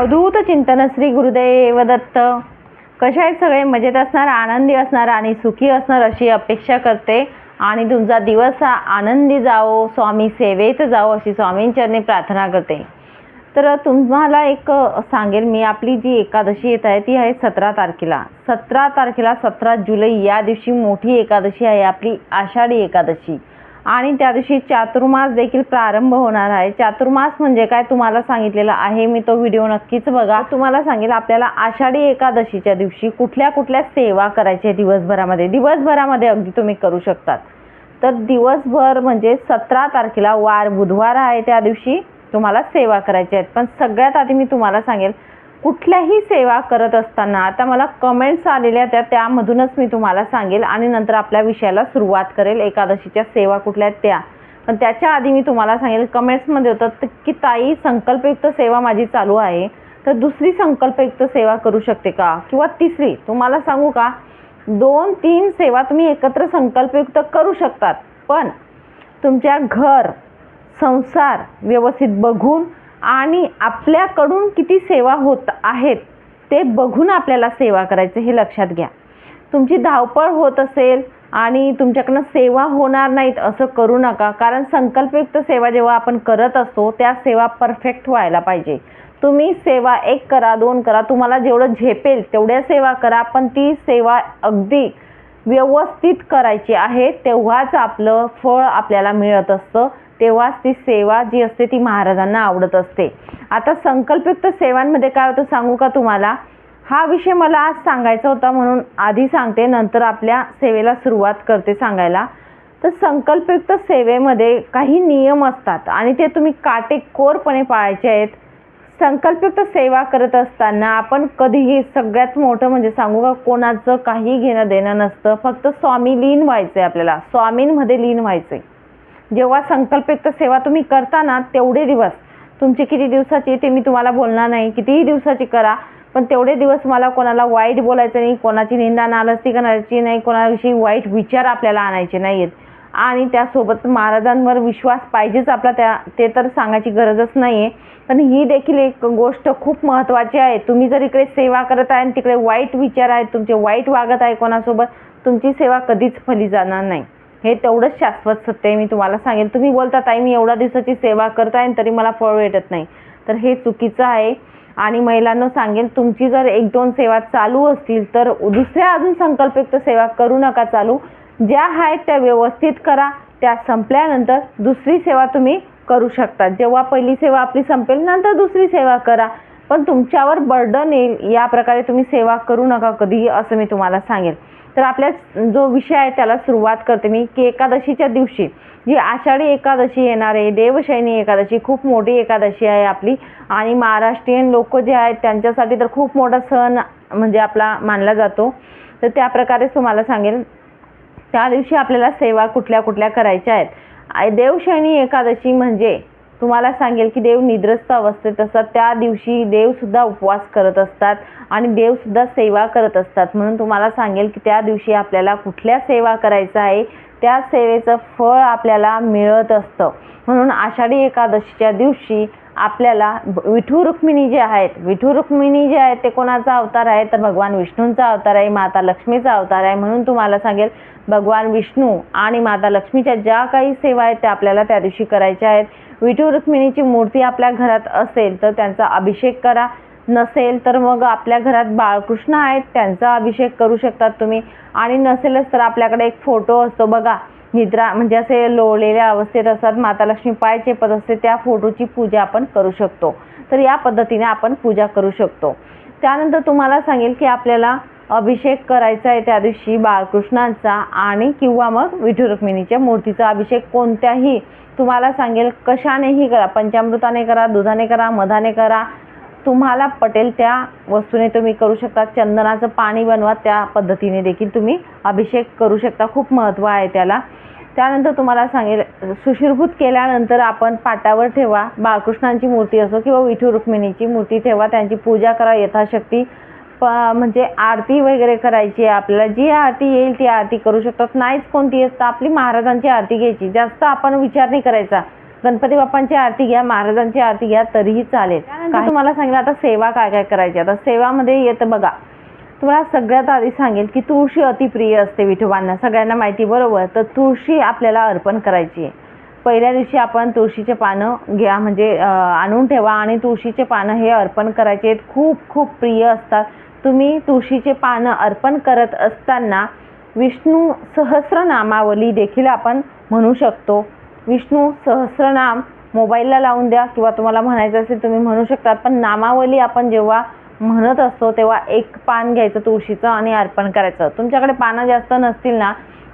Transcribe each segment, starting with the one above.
अवधूत चिंतन श्री गुरुदेव दत्त. कशा आहेत सगळे? मजेत असणार आनंदी असणार आणि सुखी असणार अशी अपेक्षा करते. आणि तुमचा दिवस हा आनंदी जावो स्वामी सेवेत जावो अशी स्वामींचरणी प्रार्थना करते. तर तुम्हाला एक सांगेल मी आपली जी एकादशी येत आहे ती आहे सतरा तारखेला. सतरा तारखेला सतरा जुलै या दिवशी मोठी एकादशी आहे आपली आषाढी एकादशी. आणि त्या दिवशी चातुर्मास देखील प्रारंभ होणार आहे. चातुर्मास म्हणजे काय तुम्हाला सांगितलेलं आहे मी तो व्हिडिओ नक्कीच बघा. तुम्हाला सांगेल आपल्याला आषाढी एकादशीच्या दिवशी कुठल्या कुठल्या सेवा करायच्या दिवसभरामध्ये? दिवसभरामध्ये अगदी तुम्ही करू शकतात. तर दिवसभर म्हणजे सतरा तारखेला वार बुधवार आहे त्या दिवशी तुम्हाला सेवा करायची आहेत. पण सगळ्यात आधी मी तुम्हाला सांगेल कुठल्याही सेवा करत असताना आता मला कमेंट्स आलेल्या त्या त्यामधूनच मी तुम्हाला सांगेल आणि नंतर आपल्या विषयाला सुरुवात करेल. एकादशीच्या सेवा कुठल्या आहेत त्या. पण त्याच्या आधी मी तुम्हाला सांगेल कमेंट्समध्ये होतं की ताई संकल्पयुक्त सेवा माझी चालू आहे. तर दुसरी संकल्पयुक्त सेवा करू शकते का? किंवा तिसरी तुम्हाला सांगू का? दोन तीन सेवा तुम्ही एकत्र संकल्पयुक्त करू शकतात. पण तुमच्या घर संसार व्यवस्थित बघून आणि आपल्याकडून किती सेवा होत आहेत ते बघून आपल्याला सेवा करायचं हे लक्षात घ्या. तुमची धावपळ होत असेल आणि तुमच्याकडनं सेवा होणार नाहीत असं करू नका कारण संकल्पयुक्त सेवा जेव्हा आपण करत असतो त्या सेवा परफेक्ट व्हायला पाहिजे. तुम्ही सेवा एक करा दोन करा तुम्हाला जेवढं झेपेल तेवढ्या सेवा करा पण ती सेवा अगदी व्यवस्थित करायची आहे तेव्हाच आपलं फळ आपल्याला मिळत असतं. तेव्हाच ती सेवा जी असते ती महाराजांना आवडत असते. आता संकल्पयुक्त सेवांमध्ये काय होतं सांगू का तुम्हाला? हा विषय मला आज सांगायचा होता म्हणून आधी सांगते नंतर आपल्या सेवेला सुरुवात करते सांगायला. तर संकल्पयुक्त सेवेमध्ये काही नियम असतात आणि ते तुम्ही काटेकोरपणे पाळायचे आहेत. संकल्पयुक्त सेवा करत असताना आपण कधीही सगळ्यात मोठं म्हणजे सांगू का कोणाचं काही घेणं देणं नसतं. फक्त स्वामी लीन व्हायचं आहे आपल्याला. स्वामींमध्ये लीन व्हायचं आहे जेव्हा संकल्पयुक्त सेवा तुम्ही करता ना तेवढे दिवस. तुमची किती दिवसाची ते मी तुम्हाला बोलणार नाही. कितीही दिवसाची करा पण तेवढे दिवस मला कोणाला वाईट बोलायचं नाही कोणाची निंदा नालस्ती करायची नाही कोणाविषयी वाईट विचार आपल्याला आणायचे नाही आहेत आणि त्यासोबत महाराजांवर विश्वास पाहिजेच आपला त्या ते तर सांगायची गरजच नाही आहे पण ही देखील एक गोष्ट खूप महत्त्वाची आहे. तुम्ही जर इकडे सेवा करत आहे आणि तिकडे वाईट विचार आहेत तुमचे वाईट वागत आहे कोणासोबत तुमची सेवा कधीच फली जाणार नाही. हे तेवढंच शाश्वत सत्य आहे मी तुम्हाला सांगेल तुम्ही बोलता ताई मी एवढ्या दिवसाची सेवा करताय आणि तरी मला फळ भेटत नाही. तर हे चुकीचं आहे. आणि महिलांना सांगेल तुमची जर एक दोन सेवा चालू असतील तर दुसऱ्या अजून संकल्पयुक्त सेवा करू नका चालू. ज्या आहेत त्या व्यवस्थित करा. त्या संपल्यानंतर दुसरी सेवा तुम्ही करू शकता. जेव्हा पहिली सेवा आपली संपेल नंतर दुसरी सेवा करा. पण तुमच्यावर बर्डन येईल. या प्रकारे तुम्ही सेवा करू नका कधीही असं मी तुम्हाला सांगेल तर आपल्या जो विषय आहे त्याला सुरुवात करते मी की एकादशीच्या दिवशी जी आषाढी एकादशी येणार आहे देवशैनी एकादशी खूप मोठी एकादशी आहे आपली. आणि महाराष्ट्रीयन लोक जे आहेत त्यांच्यासाठी तर खूप मोठा सण म्हणजे आपला मानला जातो. तर त्या प्रकारेच तुम्हाला सांगेल त्या दिवशी आपल्याला सेवा कुठल्या कुठल्या करायच्या आहेत? देवशैनी एकादशी म्हणजे तुम्हाला सांगेल की देव निद्रस्त अवस्थेत असतात. त्या दिवशी देवसुद्धा उपवास करत असतात आणि देवसुद्धा सेवा करत असतात. म्हणून तुम्हाला सांगेल की त्या दिवशी आपल्याला कुठल्या सेवा करायचं आहे त्या सेवेचं फळ आपल्याला मिळत असतं. म्हणून आषाढी एकादशीच्या दिवशी आपल्याला विठू रुक्मिणी जे आहेत विठू रुक्मिणी जे आहेत ते कोणाचा अवतार आहे? तर भगवान विष्णूंचा अवतार आहे माता लक्ष्मीचा अवतार आहे. म्हणून तुम्हाला सांगेल भगवान विष्णू आणि माता लक्ष्मीच्या ज्या काही सेवा आहेत त्या आपल्याला त्या दिवशी करायच्या आहेत. विठू रुक्मिणीची मूर्ती आपल्या घरात असेल तर त्यांचा अभिषेक करा. नसेल तर मग आपल्या घरात बाळकृष्ण आहेत त्यांचा अभिषेक करू शकतात तुम्ही. आणि नसेलच तर आपल्याकडे एक फोटो असतो बघा. निद्रा म्हणजे असे लोळलेल्या अवस्थेत असतात माता लक्ष्मी पाय चेपत असते त्या फोटोची पूजा आपण करू शकतो. तर या पद्धतीने आपण पूजा करू शकतो. त्यानंतर तुम्हाला सांगेल की आपल्याला अभिषेक करायचा आहे त्या दिवशी बाळकृष्णांचा आणि किंवा मग विठू रुक्मिणीच्या मूर्तीचा अभिषेक कोणत्याही तुम्हाला सांगेल कशानेही करा पंचामृताने करा दुधाने करा मधाने करा तुम्हाला पटेल त्या वस्तूने तुम्ही करू शकता. चंदनाचं पाणी बनवा त्या पद्धतीने देखील तुम्ही अभिषेक करू शकता. खूप महत्त्व आहे त्याला. त्यानंतर तुम्हाला सांगेल सुशीरभूत केल्यानंतर आपण पाटावर ठेवा. बाळकृष्णांची मूर्ती असो किंवा विठू रुक्मिणीची मूर्ती ठेवा. त्यांची पूजा करा यथाशक्ती प म्हणजे आरती वगैरे करायची आहे आपल्याला. जी आरती येईल ती आरती करू शकतात. नाहीच कोणती असतं. आपली महाराजांची आरती घ्यायची. जास्त आपण विचार नाही करायचा. गणपती बाप्पांची आरती घ्या महाराजांची आरती घ्या तरीही चालेल. त्यानंतर तुम्हाला सांगितलं आता सेवा काय काय करायची? आता सेवामध्ये येतं बघा. तुम्हाला सगळ्यात आधी सांगेल की तुळशी अतिप्रिय असते विठोबांना. सगळ्यांना माहिती बरोबर? तर तुळशी आपल्याला अर्पण करायची आहे. पहिल्या दिवशी आपण तुळशीचे पानं घ्या म्हणजे आणून ठेवा आणि तुळशीचे पानं हे अर्पण करायचे आहेत. खूप खूप प्रिय असतात. तुम्ही तुळशीचे पानं अर्पण करत असताना विष्णू सहस्रनामावली देखील आपण म्हणू शकतो. विष्णू सहस्रनाम मोबाईलला लावून द्या किंवा तुम्हाला म्हणायचं असेल तुम्ही म्हणू शकता. पण नामावली आपण जेव्हा म्हणत असतो तेव्हा एक पान घ्यायचं तुळशीचं आणि अर्पण करायचं. तुमच्याकडे पानं जास्त नसतील ना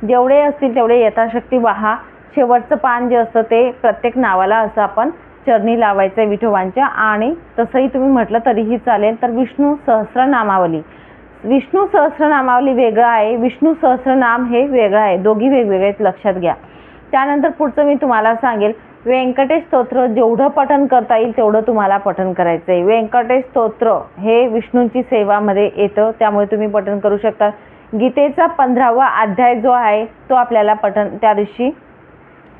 जेवढे असतील तेवढे यथाशक्ती वाहा. शेवटचं पान जे असतं ते प्रत्येक नावाला असं आपण चरणी लावायचं आहे विठोबांच्या आणि तसंही तुम्ही म्हटलं तरीही चालेल. तर विष्णू सहस्रनामावली. विष्णू सहस्रनामावली वेगळं आहे. विष्णू सहस्रनाम हे वेगळं आहे. दोघी वेगवेगळे आहेत लक्षात घ्या. त्यानंतर पुढचं मी तुम्हाला सांगेल. व्यंकटेश स्तोत्र जेवढं पठन करता येईल तेवढं तुम्हाला पठन करायचं आहे. व्यंकटेश स्तोत्र हे विष्णूंची सेवामध्ये येतं त्यामुळे तुम्ही पठन करू शकता. गीतेचा पंधरावा अध्याय जो आहे तो आपल्याला पठन त्या दिवशी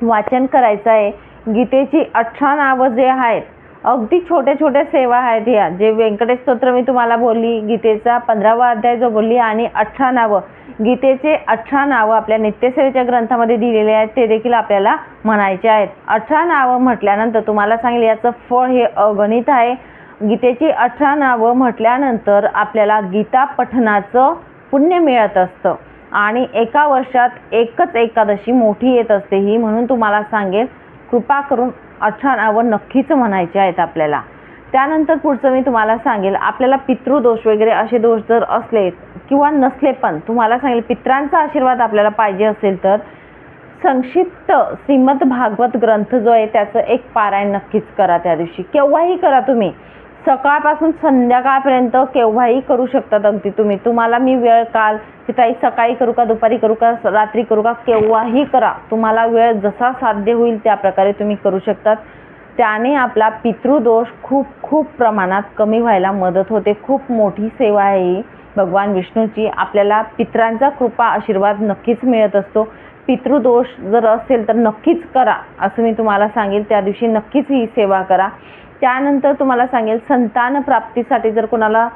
वाचन करायचं आहे. गीतेची अठरा नावं जे आहेत अगदी छोट्या छोट्या सेवा आहेत ह्या. जे व्यंकटेश स्तोत्र मी तुम्हाला बोलली गीतेचा पंधरावा अध्याय जो बोलली आणि अठरा नावं गीतेचे अठरा नावं आपल्या नित्यसेवेच्या ग्रंथामध्ये दिलेले आहेत ते देखील आपल्याला म्हणायचे आहेत. अठरा नावं म्हटल्यानंतर तुम्हाला सांगेल याचं फळ हे अगणित आहे. गीतेची अठरा नावं म्हटल्यानंतर आपल्याला गीता पठणाचं पुण्य मिळत असतं आणि एका वर्षात एकच एकादशी मोठी येत असते ही म्हणून तुम्हाला सांगेल कृपा करून अठरा नावं नक्कीच म्हणायचे आहेत आपल्याला. त्यानंतर पुढचं मी तुम्हाला सांगेल आपल्याला पितृदोष वगैरे असे दोष जर असले किंवा नसले पण तुम्हाला सांगेल पित्रांचा आशीर्वाद आपल्याला पाहिजे असेल तर संक्षिप्त श्रीमद भागवत ग्रंथ जो आहे त्याचं एक पारायण नक्कीच करा त्या दिवशी. केव्हाही करा तुम्ही. सकाळपासून संध्याकाळपर्यंत केव्हाही करू शकतात अगदी तुम्ही. तुम्हाला मी वेळ काल की ताई सकाळी करू का दुपारी करू का रात्री करू का केव्हाही करा. तुम्हाला वेळ जसा साध्य होईल त्या प्रकारे तुम्ही करू शकतात. त्याने आपला पितृदोष खूप खूप प्रमाणात कमी व्हायला मदत होते. खूप मोठी सेवा आहे ही. भगवान विष्णूची आपल्याला पित्रांचा कृपा आशीर्वाद नक्कीच मिळत असतो. पितृदोष जर असेल तर नक्कीच करा असं मी तुम्हाला सांगेल त्या दिवशी नक्कीच ही सेवा करा. त्यानंतर तुम्हाला सांगेल संतान प्राप्तीसाठी जर कोणाला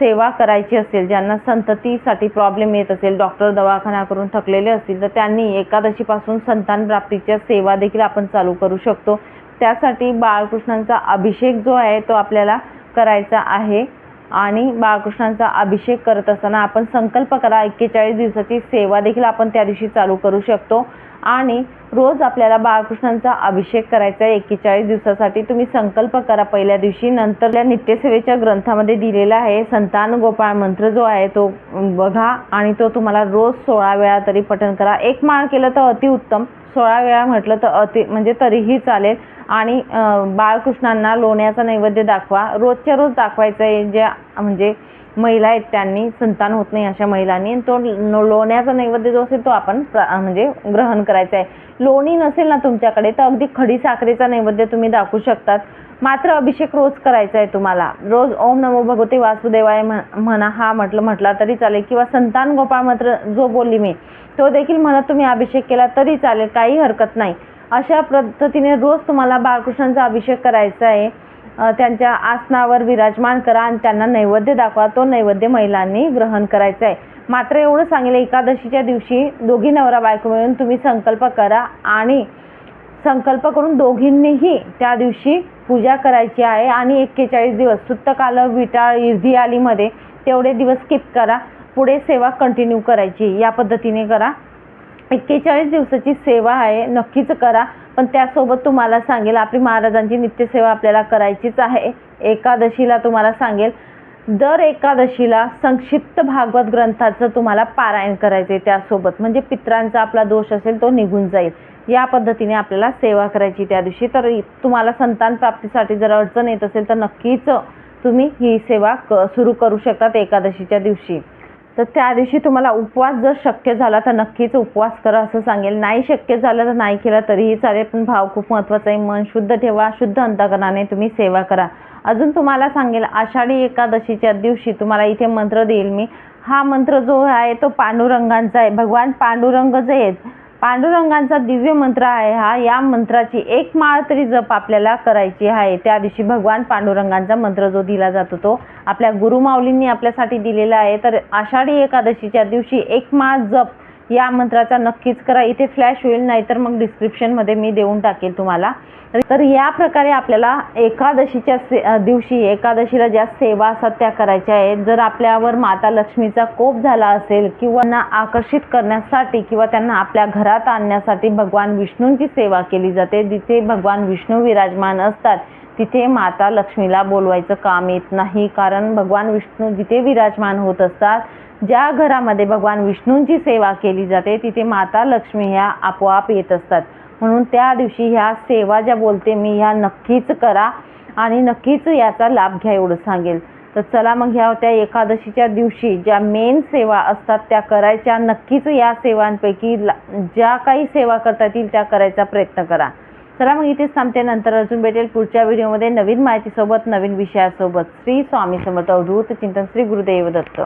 सेवा करायची असेल ज्यांना संततीसाठी प्रॉब्लेम येत असेल डॉक्टर दवाखाना करून थकलेले असतील तर त्यांनी एकादशीपासून संतान प्राप्तीच्या सेवा देखील आपण चालू करू शकतो. त्यासाठी बाळकृष्णांचा अभिषेक जो आहे तो आपल्याला करायचा आहे. आणि बाळकृष्णांचा अभिषेक करत असताना आपण संकल्प करा एक्केचाळीस दिवसाची सेवा देखील आपण त्या दिवशी चालू करू शकतो. आणि रोज आपल्याला बाळकृष्णांचा अभिषेक करायचा आहे एक्केचाळीस दिवसासाठी. तुम्ही संकल्प करा पहिल्या दिवशी. नंतरल्या नित्यसेवेच्या ग्रंथामध्ये दिलेला आहे संतान गोपाळ मंत्र जो आहे तो बघा आणि तो तुम्हाला रोज सोळा वेळा तरी पठण करा. एक माळ केलं तर अतिउत्तम. सोळा वेळा म्हटलं तर अति म्हणजे तरीही चालेल. आणि बाळकृष्णांना लोण्याचा नैवेद्य दाखवा. रोजच्या रोज दाखवायचं आहे ज्या म्हणजे महिला आहेत त्यांनी संतान होत नाही अशा महिलांनी. आणि तो लो- लोण्याचा नैवेद्य जो असेल तो आपण प्र- म्हणजे ग्रहण करायचा आहे. लोणी नसेल ना तुमच्याकडे तर अगदी खडी साखरेचा नैवेद्य तुम्ही दाखवू शकतात. मात्र अभिषेक रोज करायचा आहे तुम्हाला. रोज ओम नमो भगवते वासुदेवाय म्हणा हा म्हटलं म्हटला तरी चालेल. किंवा संतान गोपाळ मात्र जो बोलली मी तो देखील म्हणत तुम्ही अभिषेक केला तरी चालेल काही हरकत नाही. अशा पद्धतीने रोज तुम्हाला बाळकृष्णांचा अभिषेक करायचा आहे. त्यांच्या आसनावर विराजमान करा आणि त्यांना नैवेद्य दाखवा तो नैवेद्य महिलांनी ग्रहण करायचा आहे. मात्र एवढं सांगेल एकादशीच्या दिवशी दोघी नवरा बायको मिळून तुम्ही संकल्प करा आणि संकल्प करून दोघींनीही त्या दिवशी पूजा करायची आहे. आणि एक्केचाळीस दिवस सुत्तकाल विटाळ इर्धी आलीमध्ये तेवढे दिवस स्किप करा. पुढे सेवा कंटिन्यू करायची. या पद्धतीने करा. एक्केचाळीस दिवसाची सेवा आहे. नक्कीच करा. पण त्यासोबत तुम्हाला सांगेल आपली महाराजांची नित्यसेवा आपल्याला करायचीच आहे. एकादशीला तुम्हाला सांगेल दर एकादशीला संक्षिप्त भागवत ग्रंथाचं तुम्हाला पारायण करायचं आहे त्यासोबत. म्हणजे पित्रांचा आपला दोष असेल तो निघून जाईल. या पद्धतीने आपल्याला सेवा करायची त्या दिवशी. तर तुम्हाला संतान प्राप्तीसाठी जर अडचण येत असेल तर नक्कीच तुम्ही ही सेवा क सुरू करू शकतात एकादशीच्या दिवशी. तर त्या दिवशी तुम्हाला उपवास जर शक्य झाला तर नक्कीच उपवास करा असं सांगेल. नाही शक्य झालं तर नाही केला तरीही चालेल पण भाव खूप महत्त्वाचा आहे. मन शुद्ध ठेवा शुद्ध अंतकरणाने तुम्ही सेवा करा. अजून तुम्हाला सांगेल आषाढी एकादशीच्या दिवशी तुम्हाला इथे मंत्र देईल मी. हा मंत्र जो आहे तो पांडुरंगांचा आहे. भगवान पांडुरंग जे आहेत पांडुरंगांचा दिव्य मंत्र आहे हा. या मंत्राची एक माळ तरी जप आपल्याला करायची आहे. त्या दिवशी भगवान पांडुरंगांचा मंत्र जो दिला जातो तो आपल्या गुरुमाऊलींनी आपल्यासाठी दिलेला आहे. तर आषाढी एकादशीच्या दिवशी एक माळ जप या मंत्राचा नक्कीच करा. इथे फ्लॅश होईल नाहीतर मग डिस्क्रिप्शनमध्ये मी देऊन टाकेल तुम्हाला. तर- या प्रकारे आपल्याला एकादशीच्या से दिवशी एकादशीला ज्या सेवा असतात त्या करायच्या आहेत जर आपल्यावर माता लक्ष्मीचा कोप झाला असेल किंवा त्यांना आकर्षित करण्यासाठी किंवा त्यांना आपल्या घरात आणण्यासाठी भगवान विष्णूंची सेवा केली जाते जिथे भगवान विष्णू विराजमान असतात तिथे माता लक्ष्मीला बोलवायचं काम येत नाही. कारण भगवान विष्णू जिथे विराजमान होत असतात ज्या घरामध्ये भगवान विष्णूंची सेवा केली जाते तिथे माता लक्ष्मी ह्या आपोआप येत असतात. म्हणून त्या दिवशी ह्या सेवा ज्या बोलते मी ह्या नक्कीच करा आणि नक्कीच याचा लाभ घ्या एवढं सांगेल. तर चला मग ह्या त्या एकादशीच्या दिवशी ज्या मेन सेवा असतात त्या करायच्या. नक्कीच या सेवांपैकी ला- ज्या काही सेवा करता येतील त्या करायचा प्रयत्न करा. चला मग इथेच थांबते. नंतर अजून भेटेल पुढच्या व्हिडिओमध्ये नवीन माहितीसोबत नवीन विषयासोबत. श्री स्वामी समर्थ अवधूत चिंतन श्री गुरुदेव दत्त.